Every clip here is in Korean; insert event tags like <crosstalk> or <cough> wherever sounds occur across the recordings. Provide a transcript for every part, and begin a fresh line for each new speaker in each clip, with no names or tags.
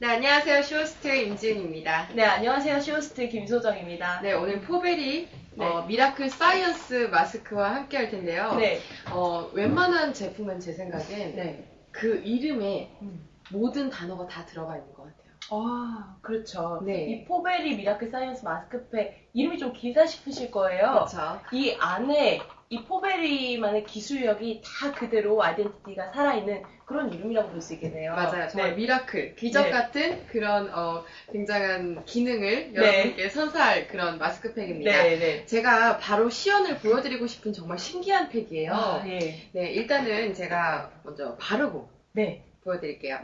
네, 안녕하세요. 쇼스트 임지은입니다.
네, 안녕하세요. 쇼스트 김소정입니다.
네, 오늘 포베리
네.
어, 미라클 사이언스 마스크와 함께 할 텐데요.
네.
어, 웬만한 제품은 제 생각엔
네.
그 이름에
음.
모든 단어가 다 들어가 있는 것 같아요.
아, 그렇죠.
네.
이 포베리 미라클 사이언스 마스크팩 이름이 좀 길다 싶으실 거예요.
그렇죠.
이 안에 이 포베리만의 기술력이 다 그대로 아이덴티티가 살아있는 그런 이름이라고 볼 수 있겠네요.
맞아요. 정말
네.
미라클, 기적
네.
같은 그런 어, 굉장한 기능을
네.
여러분께 선사할 그런 마스크팩입니다.
네, 네.
제가 바로 시연을 보여드리고 싶은 정말 신기한 팩이에요.
아, 예.
네, 일단은 제가 먼저 바르고
네.
보여드릴게요.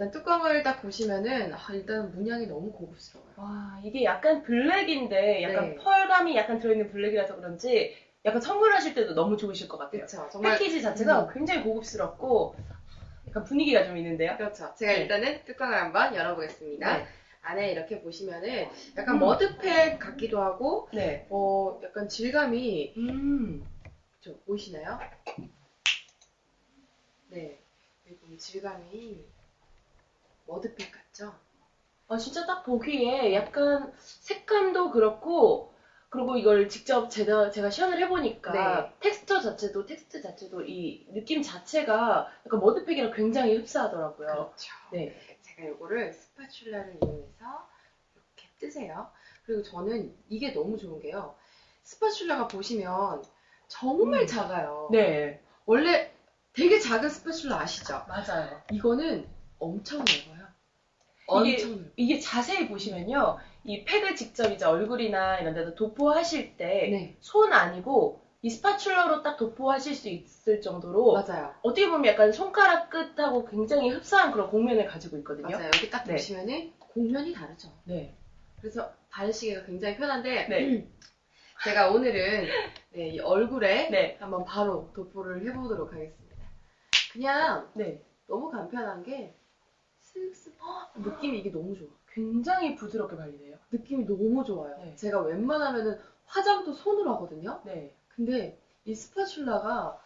네.
일단 뚜껑을 딱 보시면은 아, 일단 문양이 너무 고급스러워요.
와, 이게 약간 블랙인데 약간
네.
펄감이 약간 들어있는 블랙이라서 그런지 약간 선물하실 때도 너무 좋으실 것 같아요.
그렇죠. 정말
패키지 자체가
음.
굉장히 고급스럽고 약간 분위기가 좀 있는데요.
그렇죠. 제가
네.
일단은 뚜껑을 한번 열어보겠습니다.
네.
안에 이렇게 보시면은 약간
음.
머드팩 같기도 하고
네.
어 약간 질감이
음.
좀 보이시나요? 네. 그리고 질감이 머드팩 같죠?
아, 진짜 딱 보기에 약간 색감도 그렇고, 그리고 이걸 직접 제가, 제가 시연을 해보니까,
네.
텍스처 자체도, 텍스트 자체도 이 느낌 자체가 약간 머드팩이랑 굉장히 흡사하더라고요.
그렇죠.
네.
제가 이거를 스파츌라를 이용해서 이렇게 뜨세요. 그리고 저는 이게 너무 좋은 게요. 스파츌라가 보시면 정말
음.
작아요.
네.
원래 되게 작은 스파츌라 아시죠?
맞아요.
이거는 엄청 넓어요.
이게-
엄청 넓어요.
이게 자세히 보시면요. 이 팩을 직접 이제 얼굴이나 이런 데다 도포하실 때,
네,
손 아니고, 이 스파츌러로 딱 도포하실 수 있을 정도로,
맞아요.
어떻게 보면 약간 손가락 끝하고 굉장히 흡사한 그런 곡면을 가지고 있거든요.
맞아요. 여기 딱
네.
보시면은 곡면이 다르죠.
네.
그래서 바르시기가 굉장히 편한데
네.
제가 오늘은 네, 이 얼굴에
네.
한번 바로 도포를 해보도록 하겠습니다. 그냥
네.
너무 간편한 게 슥슥 헉, 느낌이 이게 너무 좋아.
굉장히 부드럽게 발리네요.
느낌이 너무 좋아요.
네.
제가 웬만하면은 화장도 손으로 하거든요.
네.
근데 이 스파츌라가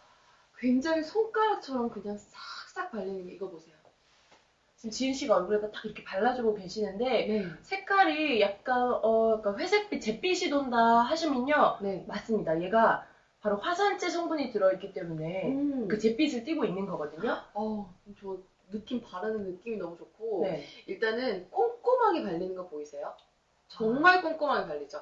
굉장히 손가락처럼 그냥 싹싹 발리는 게 이거 보세요.
지금 지은 씨가 얼굴에다 딱 이렇게 발라주고 계시는데
네.
색깔이 약간 어 약간 회색빛, 잿빛이 돈다 하시면요
네.
맞습니다. 얘가 바로 화산재 성분이 들어있기 때문에
음.
그 잿빛을 띠고 있는 거거든요.
어, 저 느낌 바르는 느낌이 너무 좋고
네.
일단은 꼼꼼하게 발리는 거 보이세요? 정말 꼼꼼하게 발리죠?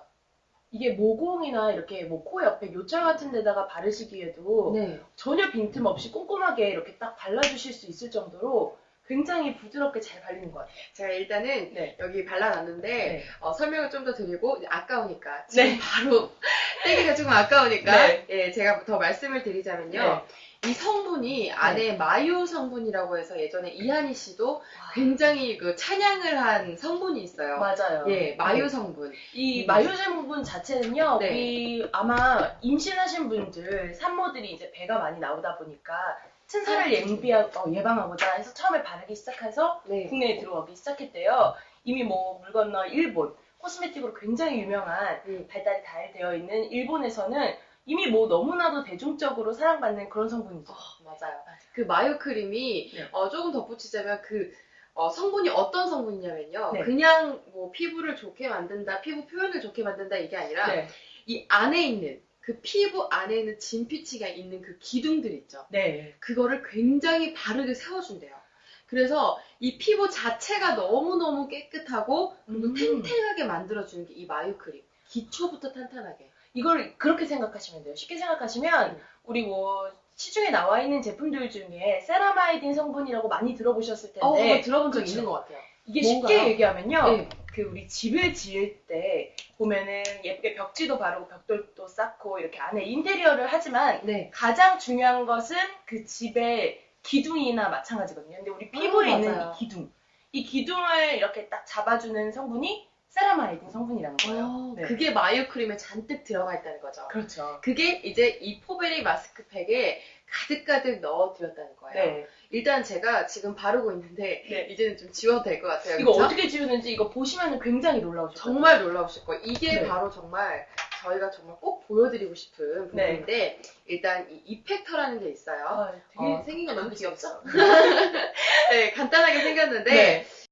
이게 모공이나 이렇게 뭐 코 옆에 요철 같은 데다가 바르시기에도
네.
전혀 빈틈 없이 꼼꼼하게 이렇게 딱 발라주실 수 있을 정도로 굉장히 부드럽게 잘 발리는 것 같아요.
제가 일단은
네.
여기 발라놨는데
네.
어, 설명을 좀 더 드리고 아까우니까 지금
네.
바로 <laughs> 떼기가 조금 아까우니까
네.
예, 제가 더 말씀을 드리자면요.
네.
이 성분이 안에 마요 성분이라고 해서 예전에 이한희 씨도
아,
굉장히 그 찬양을 한 성분이 있어요.
맞아요.
예, 마요
네.
성분.
이
음.
마요제부분 자체는요,
네.
우리 아마 임신하신 분들, 산모들이 이제 배가 많이 나오다 보니까 튼살을
아,
예비하, 어, 예방하고자 해서 처음에 바르기 시작해서
네.
국내에 들어오기 시작했대요. 이미 뭐 물 건너 일본, 코스메틱으로 굉장히 유명한
음.
발달이 잘 되어 있는 일본에서는 이미 뭐 너무나도 대중적으로 사랑받는 그런 성분이죠.
어, 맞아요. 그 마요 크림이
네.
어, 조금 덧붙이자면 그 어, 성분이 어떤 성분이냐면요.
네.
그냥 뭐 피부를 좋게 만든다, 피부 표현을 좋게 만든다 이게 아니라
네.
이 안에 있는 그 피부 안에 있는 진피치가 있는 그 기둥들 있죠.
네.
그거를 굉장히 바르게 세워준대요. 그래서 이 피부 자체가 너무너무 깨끗하고 그리고
음.
탱탱하게 만들어주는 게 이 마요 크림. 기초부터 탄탄하게.
이걸 그렇게 생각하시면 돼요. 쉽게 생각하시면
음.
우리 뭐 시중에 나와 있는 제품들 중에 세라마이딘 성분이라고 많이 들어보셨을
어,
텐데
들어본 적
그쵸.
있는 것 같아요.
이게
뭔가요?
쉽게 얘기하면요.
네.
그 우리 집을 지을 때 보면은 예쁘게 벽지도 바르고 벽돌도 쌓고 이렇게 안에 인테리어를 하지만
네.
가장 중요한 것은 그 집의 기둥이나 마찬가지거든요. 근데 우리 피부에
아,
있는
맞아요.
이 기둥, 이 기둥을 이렇게 딱 잡아주는 성분이 세라마이딘 성분이라는 거예요.
어,
네.
그게 마요 크림에 잔뜩 들어가 있다는 거죠.
그렇죠.
그게 이제 이 포베리 마스크팩에 가득가득 넣어드렸다는 거예요.
네.
일단 제가 지금 바르고 있는데
네.
이제는 좀 지워도 될 것 같아요.
이거
그쵸?
어떻게 지우는지 이거 보시면 굉장히 놀라우실 거예요.
정말 놀라우실 거예요. 이게
네.
바로 정말 저희가 정말 꼭 보여드리고 싶은
네.
부분인데 일단 이 이펙터라는 게 있어요.
아, 되게
어, 생긴 거 너무 귀엽죠? <laughs> 네, 간단하게 생겼는데
네.